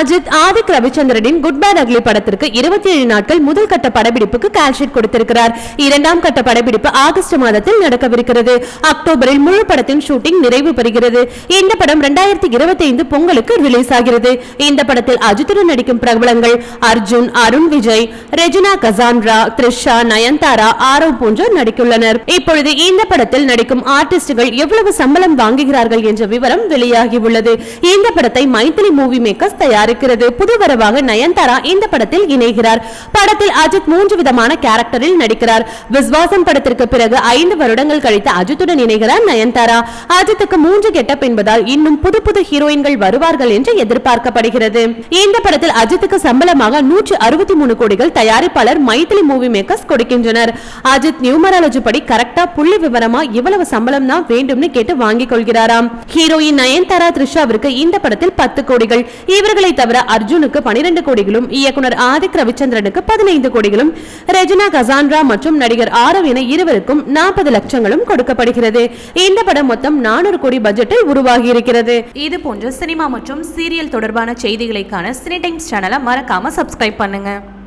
அஜித் ஆதிக் ரவிச்சந்திரனின் good bad ugly படத்திற்கு இருபத்தி ஏழு நாட்கள் முதல் கட்ட படப்பிடிப்புக்கு கால்ஷீட் கொடுத்திருக்கிறார். இரண்டாம் கட்ட படப்பிடிப்பு ஆகஸ்ட் மாதத்தில் நடக்கவிருக்கிறது. அக்டோபரில் முழு படத்தின் ஷூட்டிங் நிறைவு பெறுகிறது. இந்த படம் இரண்டாயிரத்தி இருபத்தி ஐந்து பொங்கலுக்கு ரிலீஸ் ஆகிறது. இந்த படத்தில் அஜித்துடன் நடிக்கும் பிரபலங்கள் அர்ஜுன் அருண் விஜய் ரெஜினா கசான்ரா த்ரிஷா நயன்தாரா ஆரவ் போன்றோர் நடித்துள்ளனர். இப்பொழுது இந்த படத்தில் நடிக்கும் ஆர்டிஸ்டுகள் எவ்வளவு சம்பளம் வாங்குகிறார்கள் என்ற விவரம் வெளியாகியுள்ளது. இந்த படத்தை மைத்திலி மூவி மேக்கர்ஸ் இருக்கிறது புதுவரவாக நயன்தாரா இந்த படத்தில் இணைகிறார். படத்தில் அஜித் மூன்று விதமான கேரக்டரில் நடிக்கிறார். விஸ்வாசம் படத்திற்கு பிறகு ஐந்து வருடங்கள் கழித்து அஜித்துடன் இணைகிறார் நயன்தாரா. அஜித்துக்கு மூன்று கெட்டப் என்பதால் இன்னும் புது புது ஹீரோயின்கள் வருவார்கள் என்று எதிர்பார்க்கப்படுகிறது. இந்த படத்தில் அஜித்துக்கு சம்பளமாக நூற்று அறுபத்தி மூணு கோடிகள் தயாரிப்பாளர் மைத்திலி மூவி மேக்கர்ஸ் கொடுக்கின்றனர். அஜித் நியூமராலஜி படி கரெக்டா புள்ளி விவரமா இவ்வளவு சம்பளம் தான் வேண்டும்னு கேட்டு வாங்கிக் கொள்கிறாராம். ஹீரோயின் நயன்தாரா த்ரிஷாவிற்கு இந்த படத்தில் பத்து கோடிகள். இவர்களை தவிர அர்ஜுனுக்கு பனிரெண்டு கோடிகளும் இயக்குனர் ஆதிக் ரவிச்சந்திரனுக்கு பதினைந்து கோடிகளும் ரெஜினா கசான்ரா மற்றும் நடிகர் ஆரவ் என இருவருக்கும் நாற்பது லட்சங்களும் கொடுக்கப்படுகிறது. இந்த படம் மொத்தம் நானூறு கோடி பட்ஜெட்டில் உருவாகி இருக்கிறது இது போன்ற சினிமா மற்றும் சீரியல் தொடர்பான செய்திகளைக்கான சினி டைம்ஸ் சேனலை மறக்காம சப்ஸ்கிரைப் பண்ணுங்க.